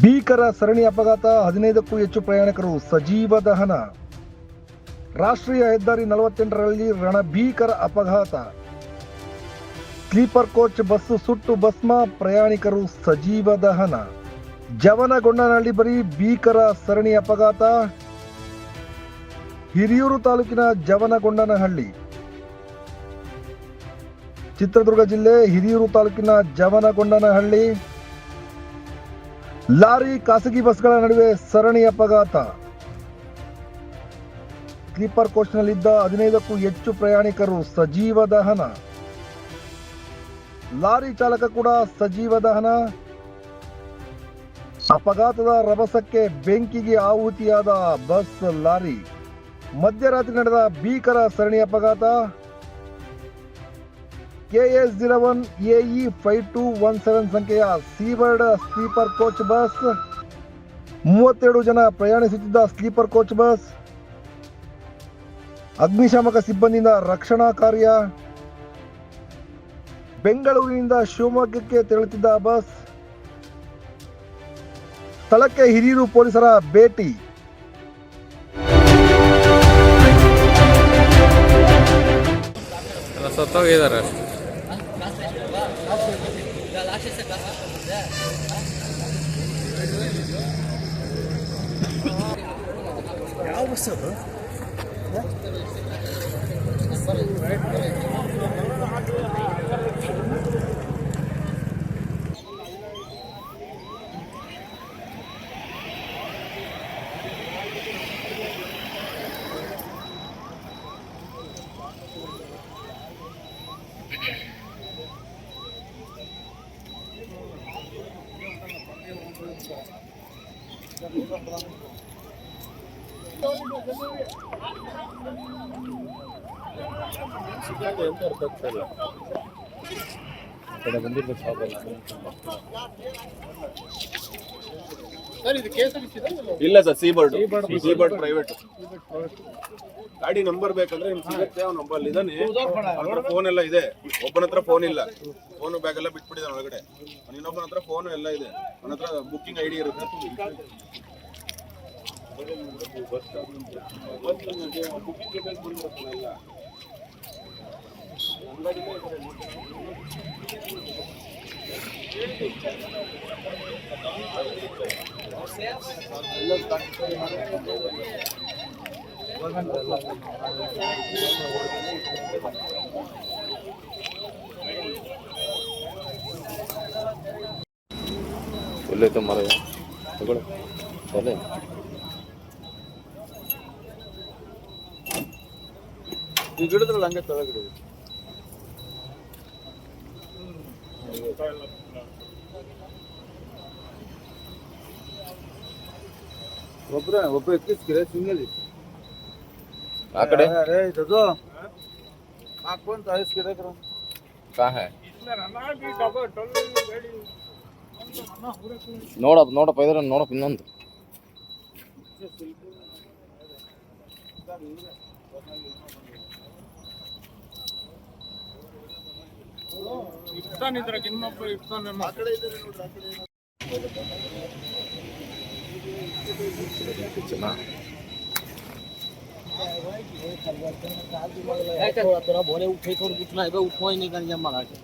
ಭೀಕರ ಸರಣಿ ಅಪಘಾತ ಹದಿನೈದಕ್ಕೂ ಹೆಚ್ಚು ಪ್ರಯಾಣಿಕರು ಸಜೀವ ದಹನ. ರಾಷ್ಟ್ರೀಯ ಹೆದ್ದಾರಿ ನಲವತ್ತೆಂಟರಲ್ಲಿ ರಣಭೀಕರ ಅಪಘಾತ. ಸ್ಲೀಪರ್ ಕೋಚ್ ಬಸ್ಸು ಸುಟ್ಟು ಭಸ್ಮ, ಪ್ರಯಾಣಿಕರು ಸಜೀವ ದಹನ. ಜವನಗೊಂಡನಹಳ್ಳಿ ಬಳಿ ಭೀಕರ ಸರಣಿ ಅಪಘಾತ. ಹಿರಿಯೂರು ತಾಲೂಕಿನ ಜವನಗೊಂಡನಹಳ್ಳಿ. ಚಿತ್ರದುರ್ಗ ಜಿಲ್ಲೆ ಹಿರಿಯೂರು ತಾಲೂಕಿನ ಜವನಗೊಂಡನಹಳ್ಳಿ. ಲಾರಿ, ಖಾಸಗಿ ಬಸ್ಗಳ ನಡುವೆ ಸರಣಿ ಅಪಘಾತ. ಸ್ಲೀಪರ್ ಕೋಚ್ನಲ್ಲಿದ್ದ ಹದಿನೈದಕ್ಕೂ ಹೆಚ್ಚು ಪ್ರಯಾಣಿಕರು ಸಜೀವ ದಹನ. ಲಾರಿ ಚಾಲಕ ಕೂಡ ಸಜೀವ ದಹನ. ಅಪಘಾತದ ರಭಸಕ್ಕೆ ಬೆಂಕಿಗೆ ಆಹುತಿಯಾದ ಬಸ್, ಲಾರಿ. ಮಧ್ಯರಾತ್ರಿ ನಡೆದ ಭೀಕರ ಸರಣಿ ಅಪಘಾತ. KS zero one AE five two one seven ಸಂಖ್ಯೆಯ ಸೀಬರ್ಡ್ ಸ್ಲೀಪರ್ ಕೋಚ್ ಬಸ್. ಮೂವತ್ತೆರಡು ಜನ ಪ್ರಯಾಣಿಸುತ್ತಿದ್ದ ಸ್ಲೀಪರ್ ಕೋಚ್ ಬಸ್. ಅಗ್ನಿಶಾಮಕ ಸಿಬ್ಬಂದಿಯಿಂದ ರಕ್ಷಣಾ ಕಾರ್ಯ. ಬೆಂಗಳೂರಿನಿಂದ ಶಿವಮೊಗ್ಗಕ್ಕೆ ತೆರಳುತ್ತಿದ್ದ ಬಸ್. ಸ್ಥಳಕ್ಕೆ ಹಿರಿಯೂರು ಪೊಲೀಸರ ಭೇಟಿ. Relaxa esse braço pra fazer. Calma, seu banco. Né? né? ಇಲ್ಲ? Sir Seabird Seabird private ಗಾಡಿ ನಂಬರ್ ಬೇಕಂದ್ರೆ ನಿಮ್ಗೆ ಸಿಗುತ್ತೆ ಅವ್ನ ನಂಬರ್ ಇದಾನೆ ಫೋನ್ ಎಲ್ಲ ಇದೆ. ಒಬ್ಬನ ಹತ್ರ ಫೋನ್ ಇಲ್ಲ. ಫೋನ್ ಬ್ಯಾಗ್ ಎಲ್ಲ ಬಿಟ್ಬಿಟ್ಟಿದ್ದಾನೆ ಒಳಗಡೆ. ಇನ್ನೊಬ್ಬನ ಹತ್ರ ಫೋನ್ ಎಲ್ಲ ಇದೆ. ಅವನ ಹತ್ರ ಬುಕ್ಕಿಂಗ್ ಐಡಿ ಇರುತ್ತೆ. ಎಲ್ಲೈತೆ ಮರ ತಗೊಳ್ಳಿ. ಅಲ್ಲೇ ಈಗ ಹಿಡಿದ್ರಲ್ಲ ಹಂಗೆ ತೆಳಗಡೆ ಒಬ್ರ ಒಬ್ಬ ಎತ್ತಿಸ್ಕಿರ ಸಿಂಗಲ್ ಆ ಕಡೆ ಅರೆ ಇದು ಹಾಕೊಂತ ಐಸ್ಕಿರ ಕಾ ಹೈ ನೋಡಪ್ಪ ನೋಡಪ್ಪ ಇದ್ರ ನೋಡಪ್ಪ ಇನ್ನೊಂದು ಇರ್ತಾನಿದ್ರಾಗ ಇನ್ನೊಬ್ಬ ಇರ್ತಾನೆ ભોલે ઉઠે થોડું ઉઠ ના ઉઠો નહીં કારણ કે અમારા છે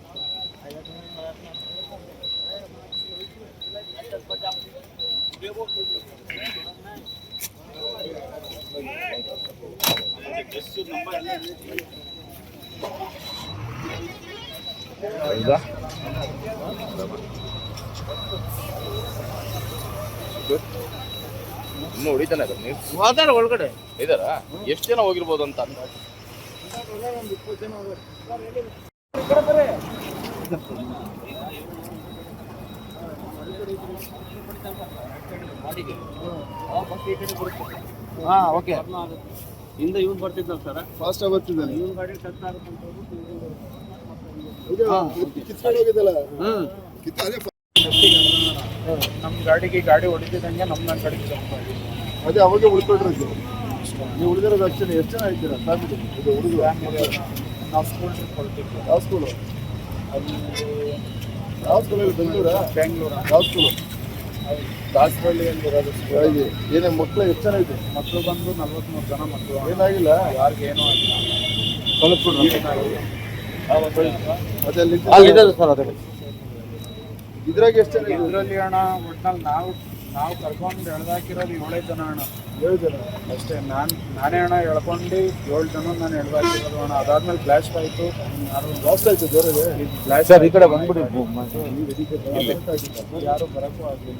નંબર ಹೌದಾ? ಇನ್ನು ಹೊಡಿತಾನೆ ಅದ್ರ ನೀವು ಒಳಗಡೆ. ಇದಾರ? ಎಷ್ಟು ಜನ ಹೋಗಿರ್ಬೋದು ಅಂತ ಹಾ ಓಕೆ ಹಿಂದೆ ಇವ್ನು ಬರ್ತಿದ್ದ ಸರ್. ಫಾಸ್ಟ್ ಬರ್ತಿದ್ದಾನೆ ಇವ್ನ ಗಾಡಿ ಟಚ್ ಆಗುತ್ತೆ ನಮ್ಮ ಗಾಡಿಗೆ ಗಾಡಿ ಹೊಡಿತಿದ್ದಂಗೆ ನಮ್ಮ ನನ್ನ ಗಾಡಿಗೆ ಜಂಪ್ ಮಾಡಿ ಅದೇ ಅವಾಗೆ ಉಳ್ಕೊಳ್ರಿ ನೀವು ಉಳಿದಿರೋದು ಅಷ್ಟೇ ಎಷ್ಟು ಜನ ಇದ್ದೀರಾ? ಫ್ಯಾಮಿಲಿ ಇದು ಹುಡುಗ ನಾವು ಸ್ಕೂಲ್ ಟ್ರಿಪ್ ಹೊರಟಿದ್ವಿ ಯಾವ ಸ್ಕೂಲು ಅಲ್ಲಿ ಯಾವ ಸ್ಕೂಲಲ್ಲಿ ಬೆಂಗಳೂರ? ಬೆಂಗಳೂರು. ಯಾವ ಸ್ಕೂಲು ದಾಸರಳ್ಳಿಯಲ್ಲಿ ಇರೋದು ಹಾಗೆ. ಏನೇ ಮಕ್ಕಳು ಎಷ್ಟು ಜನ ಇದೆ? ಮಕ್ಕಳು ಬಂದು ನಲ್ವತ್ಮೂರು ಜನ ಮಕ್ಕಳು ಏನಾಗಿಲ್ಲ? ಯಾರಿಗೇನೂ ಏನೂ ಆಗಿಲ್ಲ. ಕಳಿಸ್ಕೊಡ್ರಿ ಅಲ್ಲಿ ಅಲ್ಲಿದೆ ಸರ್ ಅದೇ. ಇದ್ರಾಗ ಎಷ್ಟು ಜನ ಇದೆ ಇದರಲ್ಲಿ ಅಣ್ಣ ಒಟ್ನಲ್ಲಿ ನಾವು ನಾವು ಕರ್ಕೊಂಡು ಎಳ್ದಾಕಿರೋದು ಏಳೇ ಜನ ಅಣ್ಣ. ಏಳು ಜನ? ಅಷ್ಟೇ ನಾನು ನಾನೇ ಅಣ್ಣ ಎಳ್ಕೊಂಡು ಏಳು ಜನ ನಾನು ಎಳ್ದಾಕಿರೋದು ಅಣ್ಣ. ಅದಾದ್ಮೇಲೆ ಫ್ಲಾಶ್ ಆಯಿತು. ಯಾರು ಲಾಸ್ಟ್ ಆಯ್ತು ಜೋರಿದೆ ಫ್ಲಾಶ್ ಸರ್ ಈ ಕಡೆ ಬಂದ್ಬಿಡಿ ಯಾರು ಬರೋಕ್ಕೂ ಆಗಲಿಲ್ಲ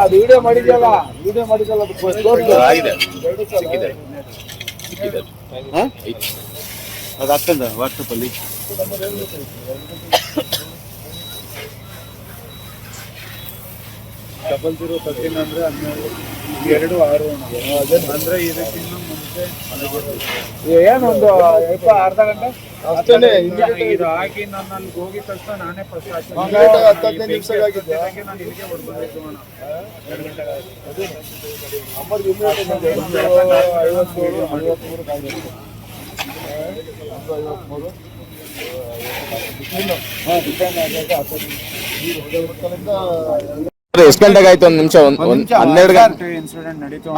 ಅದು ವಿಡಿಯೋ ಮಾಡಿದ್ಯಲ್ಲ? ವಿಡಿಯೋ ಮಾಡಿದ್ಯಲ್ಲ ಅದು? ಸಿಕ್ಕಿದೆ. ಅದು ಹಾಕಂದ ವಾಟ್ಸಪ್ ಅಲ್ಲಿ. ಡಬಲ್ ಜೀರೋ ತರ್ಟೀನ್ ಅಂದ್ರೆ ಹನ್ನೆರಡು ಎರಡು ಆರು ಅಂದ್ರೆ ಇದಕ್ಕಿಂತ ಏನೊಂದು ಅರ್ಧ ಗಂಟೆ? ಅಷ್ಟೇ ಇದು ಹಾಕಿ ನಾನು ಅಲ್ಲಿ ಹೋಗಿದ ತಕ್ಷಣ ನಾನೇ ಫಸ್ಟ್ ಹತ್ತೈದು ನಿಮಿಷ ಆಗಿದ್ದೆ ನಾನು ಇಲ್ಲಿಗೆ ಐವತ್ತೇಳು ಐವತ್ಮೂರು ಕಾಯ್ದೆ ಐವತ್ಮೂರು ಎಷ್ಟು ಗಂಟೆಗೆ ಆಯ್ತು? ಒಂದ್ ನಿಮಿಷ ಒಂದ್ ಹನ್ನೆರಡು ಗಂಟೆ. ಇನ್ಸಿಡೆಂಟ್ ನಡೀತು.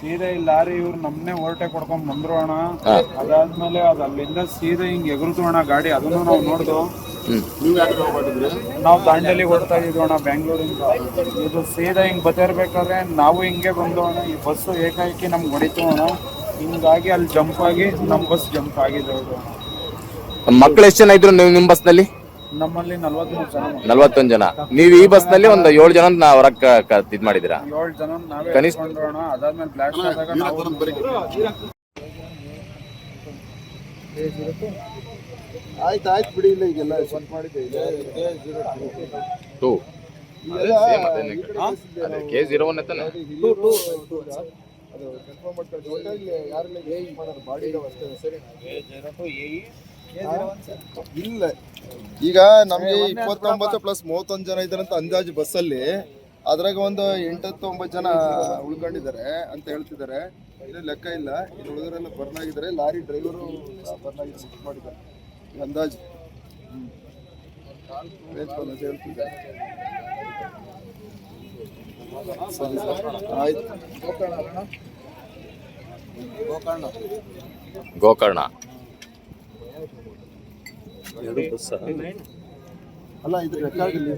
ಸೀದಾ ಈ ಲಾರಿ ಇವ್ರು ನಮ್ನೆ ಓರ್ಟೆ ಕೊಡ್ಕೊಂಡ್ ಬಂದ್ರು ಅಣ್ಣ. ಅದಾದ್ಮೇಲೆ ಅದು ಅಲ್ಲಿಂದ ಸೀದಾ ಹಿಂಗ್ ಎಗುರ್ತು ಅಣ್ಣ ಗಾಡಿ ಅದನ್ನು ನಾವು ನೋಡ್ದು. ನಾವು ದಾಂಡೇಲಿ ಓಡ್ತಾ ಇದ್ವಿ ಅಣ್ಣ ಬೆಂಗಳೂರಿಂದ ಇದು ಸೀದಾ ಹಿಂಗ್ ಬರ್ತಿರ್ಬೇಕಾದ್ರೆ ನಾವು ಹಿಂಗೆ ಬಂದು ಅಣ್ಣ ಈ ಬಸ್ಸು ಏಕಾಏಕಿ ನಮ್ಗೆ ಹೊಡಿತು ಅಣ್ಣ. ಹಿಂಗಾಗಿ ಅಲ್ಲಿ ಜಂಪ್ ಆಗಿ ನಮ್ಮ ಬಸ್ ಜಂಪ್ ಆಗಿದೆ. ಮಕ್ಳು ಎಷ್ಟು ಜನ ಇದ್ರು ನೀವು ನಿಮ್ ಬಸ್ನಲ್ಲಿ? ನಮ್ಮಲ್ಲಿ ನಲ್ವತ್ಮೂರು ಜನ. ನಲ್ವತ್ತೊಂದ್ ಜನ. ನೀವು ಈ ಬಸ್ನಲ್ಲಿ ಒಂದು ಏಳು ಜನ ಹೊರಗ್ ಇದ್ ಮಾಡಿದಿರಾ ಏಳು ಜನ ನಾವೇ ಕನಿಷ್ಠ- ಎತ್ಕೊಂಡ್ರು ಅಣ್ಣ ಅದಾದ್ಮೇಲೆ ನಾವು ಆಯ್ತು ಆಯ್ತು ಬಿಡಿ ಇಲ್ಲ ಈಗೆಲ್ಲ. ಮಾಡಿದ್ದೆ. ಟೂ ಕೆ ಜೀರೋ ಒನ್ ತಾನೆ ಟೂ ಟೂ ಟೂ ಅದು ಕನ್ಫರ್ಮ್ ಮಾಡ್ಕೊಂಡು ಒಟ್ಟಾಗಿ ಯಾರೆಲ್ಲ ಏ ಮಾಡೋದು ಬಾಡಿ ಇದಾವೆ ಅಷ್ಟೇ ಸರಿ ಇಲ್ಲ. ಈಗ ನಮಗೆ ಇಪ್ಪತ್ತೊಂಬತ್ತು ಪ್ಲಸ್ ಮೂವತ್ತೊಂದು ಜನ ಇದ್ದಾರೆ ಅಂತ ಅಂದಾಜು ಬಸ್ಸಲ್ಲಿ ಅದ್ರಾಗ ಒಂದು ಎಂಟತ್ತು ಒಂಬತ್ತು ಜನ ಉಳ್ಕೊಂಡಿದ್ದಾರೆ ಅಂತ ಹೇಳ್ತಿದ್ದಾರೆ. ಇದು ಲೆಕ್ಕ ಇಲ್ಲ. ಇನ್ನು ಉಳಿದರೆಲ್ಲ ಬರ್ನ್ ಆಗಿದ್ದಾರೆ ಲಾರಿ ಡ್ರೈವರು ಬರ್ನ್ ಆಗಿ ಸಿಕ್ ಮಾಡಿದ್ದಾರೆ. ಇದು ಅಂದಾಜು. ಸರಿ ಆಯ್ತು. ಗೋಕರ್ಣ. ಹೇಳ್ತಿದ್ದಾರೆ ಸರಿ ಸರ್ ಅಲ್ಲ ಇದು ರೆಕಾರ್ಡ್ ಇಲ್ಲಿ